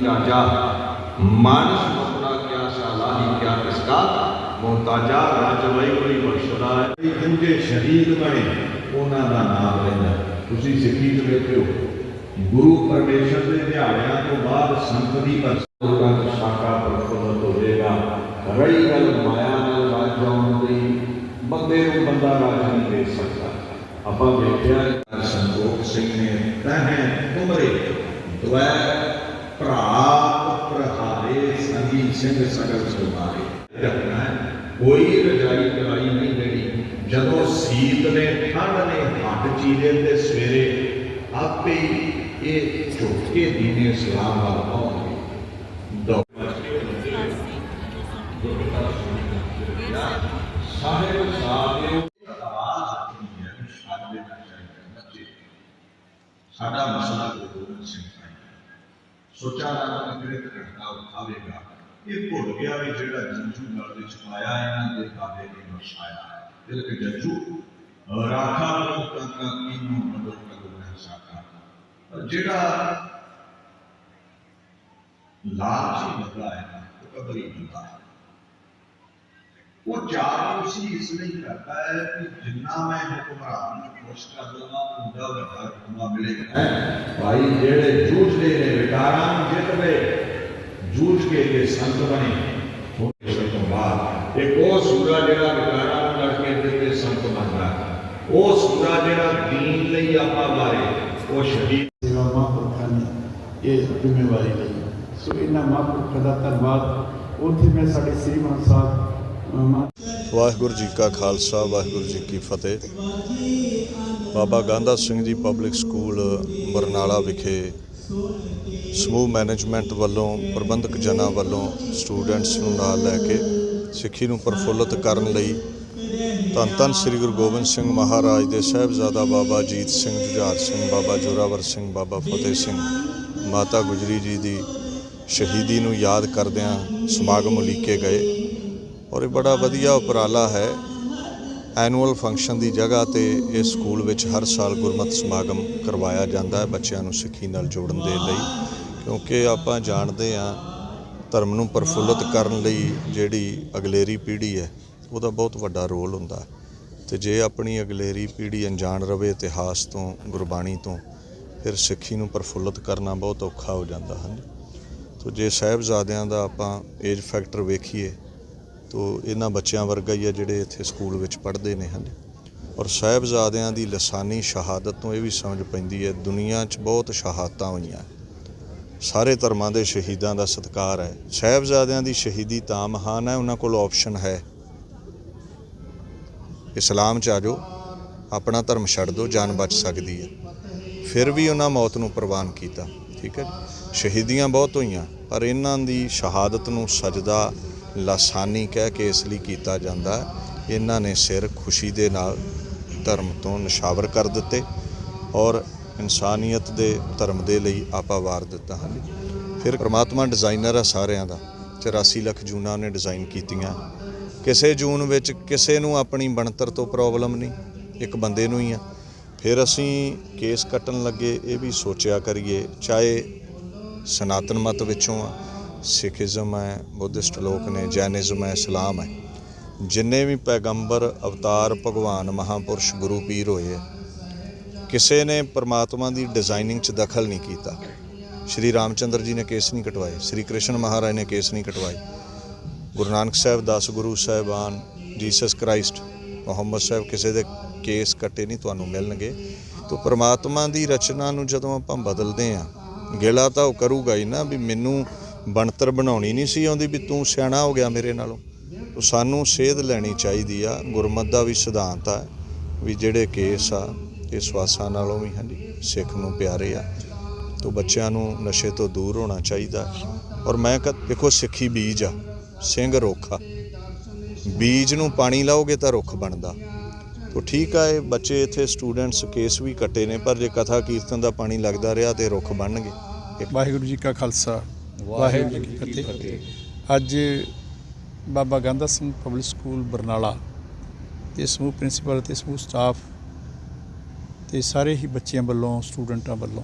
ताजा मानस अपना क्या सालाही क्या किसका मोहताजा राजवई कोई बख्शदा है ਦੂਜੇ ਸ਼ਹੀਦ ਬਣੇ ਉਹਨਾਂ ਦਾ ਨਾਮ ਲੈਂਦਾ ਤੁਸੀਂ ਸਿੱਖੀ ਚ ਵੇਖਿਓ ਗੁਰੂ ਪਰਮੇਸ਼ਰ ਦੇ ਦਿਹਾੜਿਆਂ ਤੋਂ ਬਾਅਦ ਸੰਤ ਦੀ ਬਰਸੋਂ ਦਾ ਸ਼ਾਖਾ ਪ੍ਰਫੁੱਲਤ ਹੋਵੇਗਾ ਰਹੀ ਗੱਲ ਮਾਇਆ ਨਾਲ ਰਾਜ ਜਾਣ ਦੀ ਬੰਦੇ ਨੂੰ ਬੰਦਾ ਰਾਜ ਨਹੀਂ ਦੇ ਸਕਦਾ ਆਪਾਂ ਵੇਖਿਆ ਸੰਤੋਖ ਸਿੰਘ ਨੇ ਤਹਿ ਤੁਮਰੇ ਦੁਐ ਭਰਾ ਪ੍ਰਹਾਰੇ ਸੰਗੀ ਸਿੰਘ ਸਗਲ ਸੁਮਾਰੇ ਰੱਖਣਾ ਕੋਈ ਰਜਾਈ ਕਰਾਈ ਨਹੀਂ ਦੇਣੀ ਜਦੋਂ ਸੀਤ ਨੇ ਠੰਡ ਨੇ ਹੱਡ ਚੀਰੇ ਤੇ ਸਵੇਰੇ ਆਪੇ ਇਹ ਝੁਕ ਦੀਨੇ ਇਸਲਾਮ ਵੱਲ ਆਉਣਗੇ ਸਾਹਿਬ ਸਾਹਿਬ ਸਾਡਾ ਮਸਲਾ ਗੁਰੂ ਸਿੰਘ ਦਾ ਹੈ। ਸੋਚਾ ਨਾ ਕਿਹੜੇ ਘਟਨਾ ਉਠਾਵੇਗਾ। ਇਹ ਭੁੱਲ ਗਿਆ ਵੀ ਜਿਹੜਾ ਜੰਜੂ ਨਾਲ ਵਿੱਚ ਪਾਇਆ, ਇਹਨਾਂ ਦੇ ਬਾਬੇ ਨੇ ਬਖਸ਼ਾਇਆ। ਹੈ ਦਿਲ ਕੇ ਜੰਜੂ ਰਾਖਾ ਨੂੰ ਤੰਕਾ ਕੀਨੂ ਮਦਦ ਕਰੋ ਨਾ ਸਾਕਾ ਪਰ ਜਿਹੜਾ ਲਾਲਚੀ ਬੰਦਾ ਹੈ ਨਾ, ਉਹ ਕਬਰੀ ਬੰਦਾ ਹੈ। ਉਹ ਜਾਪ ਉਸੇ ਇਸ ਲਈ ਕਰਦਾ ਹੈ ਕਿ ਜਿੰਨਾ ਮੈਂ ਹੁਕਮਰਾਨ ਨੂੰ ਖੁਸ਼ ਕਰ ਲਵਾਂ ਉਹਦਾ ਵੱਡਾ ਹੁਕਮਾ ਮਿਲੇਗਾ। ਭਾਈ, ਜਿਹੜੇ ਜੂਝਦੇ ਨੇ ਵਿਕਾਰਾਂ ਨੂੰ ਜਿੱਤਦੇ ਜੂਝ ਕੇ ਤੇ ਸੰਤ ਬਣੇ। ਉਸ ਤੋਂ ਬਾਅਦ ਇੱਕ ਉਹ ਸੂਰਾ ਜਿਹੜਾ ਵਿਕਾਰਾਂ ਨੂੰ ਲੜ ਕੇ ਤੇ ਸੰਤ ਬਣਦਾ। ਉਹ ਸੂਰਾ ਜਿਹੜਾ ਦੀਨ ਲਈ ਆਪਾਂ ਬਾਰੇ ਉਹ ਸ਼ਹੀਦ ਸੇਵਾ ਮਹਾਂਪੁਰਖਾਂ ਨੇ ਇਹ ਜ਼ਿੰਮੇਵਾਰੀ ਲਈ। ਸੋ ਇਹਨਾਂ ਮਹਾਂਪੁਰਖਾਂ ਦਾ ਧੰਨਵਾਦ। ਉੱਥੇ ਮੈਂ ਸਾਡੇ ਸ੍ਰੀ ਮਾਨ ਸਾਹਿਬ ਵਾਹਿਗੁਰੂ ਜੀ ਕਾ ਖਾਲਸਾ ਵਾਹਿਗੁਰੂ ਜੀ ਕੀ ਫਤਿਹ। ਬਾਬਾ ਗਾਂਧਾ ਸਿੰਘ ਜੀ ਪਬਲਿਕ ਸਕੂਲ ਬਰਨਾਲਾ ਵਿਖੇ ਸਮੂਹ ਮੈਨੇਜਮੈਂਟ ਵੱਲੋਂ, ਪ੍ਰਬੰਧਕ ਜਨਾਂ ਵੱਲੋਂ ਸਟੂਡੈਂਟਸ ਨੂੰ ਨਾਲ ਲੈ ਕੇ ਸਿੱਖੀ ਨੂੰ ਪ੍ਰਫੁੱਲਤ ਕਰਨ ਲਈ ਧੰਨ ਧੰਨ ਸ੍ਰੀ ਗੁਰੂ ਗੋਬਿੰਦ ਸਿੰਘ ਮਹਾਰਾਜ ਦੇ ਸਾਹਿਬਜ਼ਾਦਾ ਬਾਬਾ ਅਜੀਤ ਸਿੰਘ ਜੁਝਾਰ ਸਿੰਘ, ਬਾਬਾ ਜੋਰਾਵਰ ਸਿੰਘ, ਬਾਬਾ ਫਤਿਹ ਸਿੰਘ, ਮਾਤਾ ਗੁਜਰੀ ਜੀ ਦੀ ਸ਼ਹੀਦੀ ਨੂੰ ਯਾਦ ਕਰਦਿਆਂ ਸਮਾਗਮ ਉਲੀਕੇ ਗਏ। ਔਰ ਇਹ ਬੜਾ ਵਧੀਆ ਉਪਰਾਲਾ ਹੈ ਐਨੂਅਲ ਫੰਕਸ਼ਨ ਦੀ ਜਗ੍ਹਾ ਤੇ ਇਸ ਸਕੂਲ ਵਿੱਚ ਹਰ ਸਾਲ ਗੁਰਮਤਿ ਸਮਾਗਮ ਕਰਵਾਇਆ ਜਾਂਦਾ ਹੈ ਬੱਚਿਆਂ ਨੂੰ ਸਿੱਖੀ ਨਾਲ ਜੋੜਨ ਦੇ ਲਈ, ਕਿਉਂਕਿ ਆਪਾਂ ਜਾਣਦੇ ਹਾਂ ਧਰਮ ਨੂੰ ਪ੍ਰਫੁੱਲਤ ਕਰਨ ਲਈ ਜਿਹੜੀ ਅਗਲੇਰੀ ਪੀੜ੍ਹੀ ਹੈ, ਉਹਦਾ ਬਹੁਤ ਵੱਡਾ ਰੋਲ ਹੁੰਦਾ ਹੈ। ਤੇ ਜੇ ਆਪਣੀ ਅਗਲੇਰੀ ਪੀੜ੍ਹੀ ਅਣਜਾਣ ਰਵੇ ਇਤਿਹਾਸ ਤੋਂ, ਗੁਰਬਾਣੀ ਤੋਂ, ਫਿਰ ਸਿੱਖੀ ਨੂੰ ਪ੍ਰਫੁੱਲਤ ਕਰਨਾ ਬਹੁਤ ਔਖਾ ਹੋ ਜਾਂਦਾ ਹਨ ਤੋ ਜੇ ਸਾਹਿਬਜ਼ਾਦਿਆਂ ਦਾ ਆਪਾਂ ਏਜ ਫੈਕਟਰ ਵੇਖੀਏ ਤੋ ਇਹਨਾਂ ਬੱਚਿਆਂ ਵਰਗਾ ਹੀ ਆ ਜਿਹੜੇ ਇੱਥੇ ਸਕੂਲ ਵਿੱਚ ਪੜ੍ਹਦੇ ਨੇ ਹਨ ਔਰ ਸਾਹਿਬਜ਼ਾਦਿਆਂ ਦੀ ਲਸਾਨੀ ਸ਼ਹਾਦਤ ਤੋਂ ਇਹ ਵੀ ਸਮਝ ਪੈਂਦੀ ਹੈ, ਦੁਨੀਆ 'ਚ ਬਹੁਤ ਸ਼ਹਾਦਤਾਂ ਹੋਈਆਂ। ਸਾਰੇ ਧਰਮਾਂ ਦੇ ਸ਼ਹੀਦਾਂ ਦਾ ਸਤਿਕਾਰ ਹੈ। ਸਾਹਿਬਜ਼ਾਦਿਆਂ ਦੀ ਸ਼ਹੀਦੀ ਤਾਂ ਮਹਾਨ ਹੈ, ਉਹਨਾਂ ਕੋਲ ਆਪਸ਼ਨ ਹੈ। ਇਸਲਾਮ 'ਚ ਆ ਜਾਓ, ਆਪਣਾ ਧਰਮ ਛੱਡ ਦਿਓ, ਜਾਨ ਬਚ ਸਕਦੀ ਹੈ। ਫਿਰ ਵੀ ਉਹਨਾਂ ਮੌਤ ਨੂੰ ਪ੍ਰਵਾਨ ਕੀਤਾ, ਠੀਕ ਹੈ ਸ਼ਹੀਦੀਆਂ ਬਹੁਤ ਹੋਈਆਂ, ਪਰ ਇਹਨਾਂ ਦੀ ਸ਼ਹਾਦਤ ਨੂੰ ਸਜਦਾ ਲਾਸਾਨੀ ਕਹਿ ਕੇ ਇਸ ਲਈ ਕੀਤਾ ਜਾਂਦਾ, ਇਹਨਾਂ ਨੇ ਸਿਰ ਖੁਸ਼ੀ ਦੇ ਨਾਲ ਧਰਮ ਤੋਂ ਨਿਸ਼ਾਵਰ ਕਰ ਦਿੱਤੇ ਔਰ ਇਨਸਾਨੀਅਤ ਦੇ ਧਰਮ ਦੇ ਲਈ ਆਪਾ ਵਾਰ ਦਿੱਤਾ। ਹਨ ਫਿਰ ਪ੍ਰਮਾਤਮਾ ਡਿਜ਼ਾਈਨਰ ਆ ਸਾਰਿਆਂ ਦਾ 84 ਲੱਖ ਜੂਨਾਂ ਨੇ ਡਿਜ਼ਾਈਨ ਕੀਤੀਆਂ। ਕਿਸੇ ਜੂਨ ਵਿੱਚ ਕਿਸੇ ਨੂੰ ਆਪਣੀ ਬਣਤਰ ਤੋਂ ਪ੍ਰੋਬਲਮ ਨਹੀਂ, ਇੱਕ ਬੰਦੇ ਨੂੰ ਹੀ ਆ। ਫਿਰ ਅਸੀਂ ਕੇਸ ਕੱਟਣ ਲੱਗੇ, ਇਹ ਵੀ ਸੋਚਿਆ ਕਰੀਏ, ਚਾਹੇ ਸਨਾਤਨ ਮਤ ਵਿੱਚੋਂ ਆ ਸਿੱਖੀਜ਼ਮ ਹੈ, ਬੁੱਧਿਸਟ ਲੋਕ ਨੇ, ਜੈਨਿਜ਼ਮ ਹੈ, ਇਸਲਾਮ ਹੈ। ਜਿੰਨੇ ਵੀ ਪੈਗੰਬਰ, ਅਵਤਾਰ, ਭਗਵਾਨ, ਮਹਾਪੁਰਸ਼, ਗੁਰੂ ਪੀਰ ਹੋਏ ਕਿਸੇ ਨੇ ਪਰਮਾਤਮਾ ਦੀ ਡਿਜ਼ਾਈਨਿੰਗ 'ਚ ਦਖਲ ਨਹੀਂ ਕੀਤਾ। ਸ਼੍ਰੀ ਰਾਮਚੰਦਰ ਜੀ ਨੇ ਕੇਸ ਨਹੀਂ ਕਟਵਾਏ, ਸ਼੍ਰੀ ਕ੍ਰਿਸ਼ਨ ਮਹਾਰਾਜ ਨੇ ਕੇਸ ਨਹੀਂ ਕਟਵਾਏ। ਗੁਰੂ ਨਾਨਕ ਸਾਹਿਬ ਦਸ ਗੁਰੂ ਸਾਹਿਬਾਨ, ਜੀਸਸ ਕ੍ਰਾਈਸਟ, ਮੁਹੰਮਦ ਸਾਹਿਬ ਕਿਸੇ ਦੇ ਕੇਸ ਕੱਟੇ ਨਹੀਂ ਤੁਹਾਨੂੰ ਮਿਲਣਗੇ। ਤੋਂ ਪਰਮਾਤਮਾ ਦੀ ਰਚਨਾ ਨੂੰ ਜਦੋਂ ਆਪਾਂ ਬਦਲਦੇ ਆ ਗਿਲਾ ਤਾਂ ਉਹ ਕਰੂਗਾ ਹੀ ਨਾ ਵੀ ਮੈਨੂੰ ਬਣਤਰ ਬਣਾਉਣੀ ਨਹੀਂ ਸੀ ਆਉਂਦੀ ਵੀ ਤੂੰ ਸਿਆਣਾ ਹੋ ਗਿਆ ਮੇਰੇ ਨਾਲੋਂ। ਤੋ ਸਾਨੂੰ ਸੇਧ ਲੈਣੀ ਚਾਹੀਦੀ ਆ, ਗੁਰਮਤ ਦਾ ਵੀ ਸਿਧਾਂਤ ਆ ਵੀ ਜਿਹੜੇ ਕੇਸ ਆ, ਇਹ ਸਵਾਸਾਂ ਨਾਲੋਂ ਵੀ, ਹਾਂਜੀ, ਸਿੱਖ ਨੂੰ ਪਿਆਰੇ ਆ। ਤੋ ਬੱਚਿਆਂ ਨੂੰ ਨਸ਼ੇ ਤੋਂ ਦੂਰ ਹੋਣਾ ਚਾਹੀਦਾ। ਔਰ ਮੈਂ ਕਹ, ਦੇਖੋ ਸਿੱਖੀ ਬੀਜ ਆ, ਸਿੰਘ ਰੁੱਖ ਆ। ਬੀਜ ਨੂੰ ਪਾਣੀ ਲਾਓਗੇ ਤਾਂ ਰੁੱਖ ਬਣਦਾ। ਤੋ ਠੀਕ ਆ, ਇਹ ਬੱਚੇ ਇੱਥੇ ਸਟੂਡੈਂਟਸ ਕੇਸ ਵੀ ਕੱਟੇ ਨੇ, ਪਰ ਜੇ ਕਥਾ ਕੀਰਤਨ ਦਾ ਪਾਣੀ ਲੱਗਦਾ ਰਿਹਾ ਤੇ ਰੁੱਖ ਬਣਨਗੇ। ਇੱਕ ਵਾਹਿਗੁਰੂ ਜੀ ਕਾ ਖਾਲਸਾ। ਵਾਹਿਗੁਰੂ ਜੀ ਕੀ ਫਤਿਹ। ਅੱਜ ਬਾਬਾ ਗਾਂਧਾ ਸਿੰਘ ਪਬਲਿਕ ਸਕੂਲ ਬਰਨਾਲਾ ਤੇ ਸਮੂਹ ਪ੍ਰਿੰਸੀਪਲ ਤੇ ਸਮੂਹ ਸਟਾਫ ਤੇ ਸਾਰੇ ਹੀ ਬੱਚਿਆਂ ਵੱਲੋਂ ਸਟੂਡੈਂਟਾਂ ਵੱਲੋਂ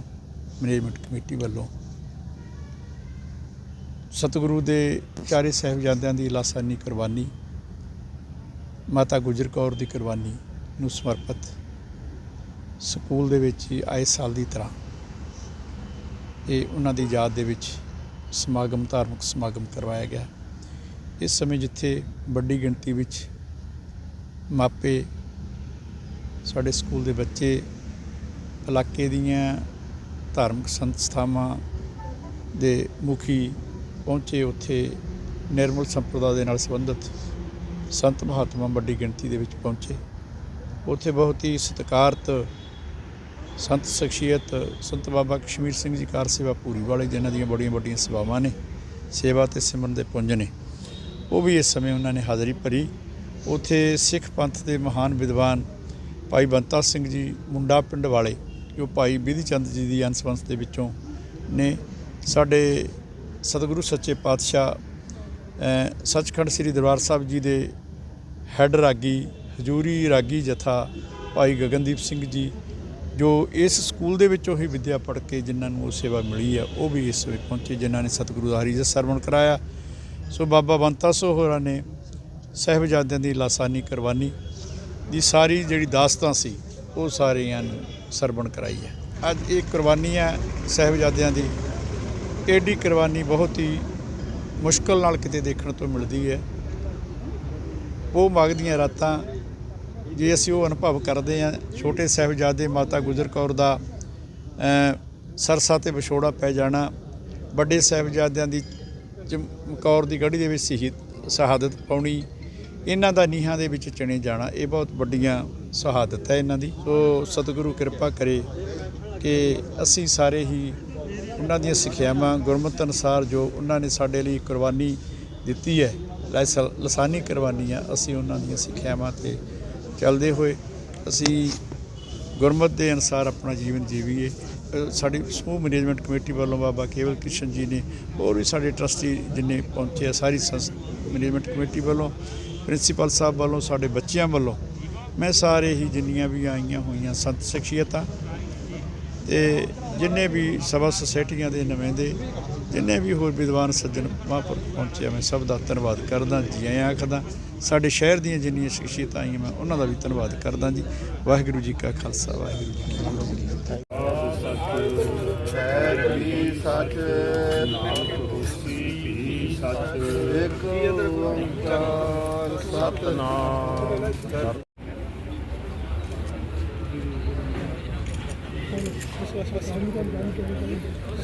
ਮੈਨੇਜਮੈਂਟ ਕਮੇਟੀ ਵੱਲੋਂ ਸਤਿਗੁਰੂ ਦੇ ਚਾਰੇ ਸਾਹਿਬਜ਼ਾਦਿਆਂ ਦੀ ਲਾਸਾਨੀ ਕੁਰਬਾਨੀ ਮਾਤਾ ਗੁਜਰ ਕੌਰ ਦੀ ਕੁਰਬਾਨੀ ਨੂੰ ਸਮਰਪਿਤ ਸਕੂਲ ਦੇ ਵਿੱਚ ਹੀ ਆਏ ਸਾਲ ਦੀ ਤਰ੍ਹਾਂ ਇਹ ਉਹਨਾਂ ਦੀ ਯਾਦ ਦੇ ਵਿੱਚ ਸਮਾਗਮ, ਧਾਰਮਿਕ ਸਮਾਗਮ ਕਰਵਾਇਆ ਗਿਆ। ਇਸ ਸਮੇਂ ਜਿੱਥੇ ਵੱਡੀ ਗਿਣਤੀ ਵਿੱਚ ਮਾਪੇ ਸਾਡੇ ਸਕੂਲ ਦੇ ਬੱਚੇ ਇਲਾਕੇ ਦੀਆਂ ਧਾਰਮਿਕ ਸੰਸਥਾਵਾਂ ਦੇ ਮੁਖੀ ਪਹੁੰਚੇ, ਉੱਥੇ ਨਿਰਮਲ ਸੰਪਰਦਾ ਦੇ ਨਾਲ ਸੰਬੰਧਿਤ ਸੰਤ ਮਹਾਤਮਾ ਵੱਡੀ ਗਿਣਤੀ ਦੇ ਵਿੱਚ ਪਹੁੰਚੇ। ਉੱਥੇ ਬਹੁਤ ਹੀ ਸਤਿਕਾਰਤ ਸੰਤ ਸ਼ਖਸੀਅਤ ਸੰਤ ਬਾਬਾ ਕਸ਼ਮੀਰ ਸਿੰਘ ਜੀ ਕਾਰ ਸੇਵਾ ਪੂਰੀ ਵਾਲੇ, ਜਿਨ੍ਹਾਂ ਦੀਆਂ ਬੜੀਆਂ ਵੱਡੀਆਂ ਸੇਵਾਵਾਂ ਨੇ, ਸੇਵਾ ਤੇ ਸਿਮਰਨ ਦੇ ਪੁੰਜ ਨੇ। ਉਹ ਵੀ ਇਸ ਸਮੇਂ ਉਹਨਾਂ ਨੇ ਹਾਜ਼ਰੀ ਭਰੀ। ਉੱਥੇ ਸਿੱਖ ਪੰਥ ਦੇ ਮਹਾਨ ਵਿਦਵਾਨ ਭਾਈ ਬੰਤਾ ਸਿੰਘ ਜੀ ਮੁੰਡਾ ਪਿੰਡ ਵਾਲੇ, ਜੋ ਭਾਈ ਬਿਧੀ ਚੰਦ ਜੀ ਦੀ ਅੰਸਵੰਸ ਦੇ ਵਿੱਚੋਂ ਨੇ। ਸਾਡੇ ਸਤਿਗੁਰੂ ਸੱਚੇ ਪਾਤਸ਼ਾਹ ਸੱਚਖੰਡ ਸ੍ਰੀ ਦਰਬਾਰ ਸਾਹਿਬ ਜੀ ਦੇ ਹੈੱਡ ਰਾਗੀ, ਹਜੂਰੀ ਰਾਗੀ ਜਥਾ ਭਾਈ ਗਗਨਦੀਪ ਸਿੰਘ ਜੀ ਜੋ ਇਸ ਸਕੂਲ ਦੇ ਵਿੱਚੋਂ ਹੀ ਵਿੱਦਿਆ ਪੜ੍ਹ ਕੇ ਜਿਨ੍ਹਾਂ ਨੂੰ ਉਹ ਸੇਵਾ ਮਿਲੀ ਹੈ ਉਹ ਵੀ ਇਸ ਵਿੱਚ ਪਹੁੰਚੇ, ਜਿਨ੍ਹਾਂ ਨੇ ਸਤਿਗੁਰੂ ਦਾ ਹਰੀਜਤ ਸਰਵਣ ਕਰਾਇਆ। ਸੋ ਬਾਬਾ ਬੰਤਾ ਸੋ ਹੋਰਾਂ ਨੇ ਸਾਹਿਬਜ਼ਾਦਿਆਂ ਦੀ ਲਾਸਾਨੀ ਕੁਰਬਾਨੀ ਦੀ ਸਾਰੀ ਜਿਹੜੀ ਦਾਸਤਾਂ ਸੀ, ਉਹ ਸਾਰੀਆਂ ਨੂੰ ਸਰਵਣ ਕਰਾਈ ਹੈ। ਅੱਜ ਇਹ ਕੁਰਬਾਨੀ ਹੈ ਸਾਹਿਬਜ਼ਾਦਿਆਂ ਦੀ। ਏਡੀ ਕੁਰਬਾਨੀ ਬਹੁਤ ਹੀ ਮੁਸ਼ਕਲ ਨਾਲ ਕਿਤੇ ਦੇਖਣ ਤੋਂ ਮਿਲਦੀ ਹੈ। ਉਹ ਮੰਗਦੀਆਂ ਰਾਤਾਂ ਜੇ ਅਸੀਂ ਉਹ ਅਨੁਭਵ ਕਰਦੇ ਹਾਂ, ਛੋਟੇ ਸਾਹਿਬਜ਼ਾਦੇ ਮਾਤਾ ਗੁਜਰ ਕੌਰ ਦਾ ਸਰਸਾ ਤੇ ਵਿਛੋੜਾ ਪੈ ਜਾਣਾ, ਵੱਡੇ ਸਾਹਿਬਜ਼ਾਦਿਆਂ ਦੀ ਚਮਕੌਰ ਦੀ ਗੜੀ ਦੇ ਵਿੱਚ ਸ਼ਹੀਦ, ਸ਼ਹਾਦਤ ਪਾਉਣੀ, ਇਹਨਾਂ ਦਾ ਨੀਹਾਂ ਦੇ ਵਿੱਚ ਚਿਣੇ ਜਾਣਾ, ਇਹ ਬਹੁਤ ਵੱਡੀਆਂ ਸ਼ਹਾਦਤ ਹੈ ਇਹਨਾਂ ਦੀ। ਸੋ ਸਤਿਗੁਰੂ ਕਿਰਪਾ ਕਰੇ ਕਿ ਅਸੀਂ ਸਾਰੇ ਹੀ ਉਹਨਾਂ ਦੀਆਂ ਸਿੱਖਿਆਵਾਂ ਗੁਰਮਤਿ ਅਨੁਸਾਰ ਜੋ ਉਹਨਾਂ ਨੇ ਸਾਡੇ ਲਈ ਕੁਰਬਾਨੀ ਦਿੱਤੀ ਹੈ ਲੈਸ- ਲਸਾਨੀ ਕੁਰਬਾਨੀ ਆ ਅਸੀਂ ਉਹਨਾਂ ਦੀਆਂ ਸਿੱਖਿਆਵਾਂ ਤੇ ਚੱਲਦੇ ਹੋਏ ਅਸੀਂ ਗੁਰਮਤ ਦੇ ਅਨੁਸਾਰ ਆਪਣਾ ਜੀਵਨ ਜੀਵੀਏ। ਸਾਡੀ ਸਮੂਹ ਮੈਨੇਜਮੈਂਟ ਕਮੇਟੀ ਵੱਲੋਂ ਬਾਬਾ ਕੇਵਲ ਕ੍ਰਿਸ਼ਨ ਜੀ ਨੇ ਹੋਰ ਵੀ ਸਾਡੇ ਟਰਸਟੀ ਜਿੰਨੇ ਪਹੁੰਚੇ ਆ, ਸਾਰੀ ਸੰਸ, ਮੈਨੇਜਮੈਂਟ ਕਮੇਟੀ ਵੱਲੋਂ, ਪ੍ਰਿੰਸੀਪਲ ਸਾਹਿਬ ਵੱਲੋਂ, ਸਾਡੇ ਬੱਚਿਆਂ ਵੱਲੋਂ ਮੈਂ ਸਾਰੇ ਹੀ ਜਿੰਨੀਆਂ ਵੀ ਆਈਆਂ ਹੋਈਆਂ ਸੰਤ ਸ਼ਖਸੀਅਤਾਂ ਤੇ ਜਿੰਨੇ ਵੀ ਸਭਾ ਸੁਸਾਇਟੀਆਂ ਦੇ ਨੁਮਾਇੰਦੇ ਜਿੰਨੇ ਵੀ ਹੋਰ ਵਿਦਵਾਨ ਸੱਜਣ ਮਹਾਂਪੁਰਖ ਪਹੁੰਚੇ ਆ, ਮੈਂ ਸਭ ਦਾ ਧੰਨਵਾਦ ਕਰਦਾ ਜੀ ਆਇਆਂ ਆਖਦਾ ਸਾਡੇ ਸ਼ਹਿਰ ਦੀਆਂ ਜਿੰਨੀਆਂ ਸ਼ਖਸੀਅਤਾਂ ਆਈਆਂ ਮੈਂ ਉਹਨਾਂ ਦਾ ਵੀ ਧੰਨਵਾਦ ਕਰਦਾ ਜੀ। ਵਾਹਿਗੁਰੂ ਜੀ ਕਾ ਖਾਲਸਾ ਵਾਹਿਗੁਰੂ ਜੀ ਕੀ ਫਤਿਹ। ਸੈਰੀ ਸਚ ਇੱਕ ਸਤਨਾਮ। 本当に。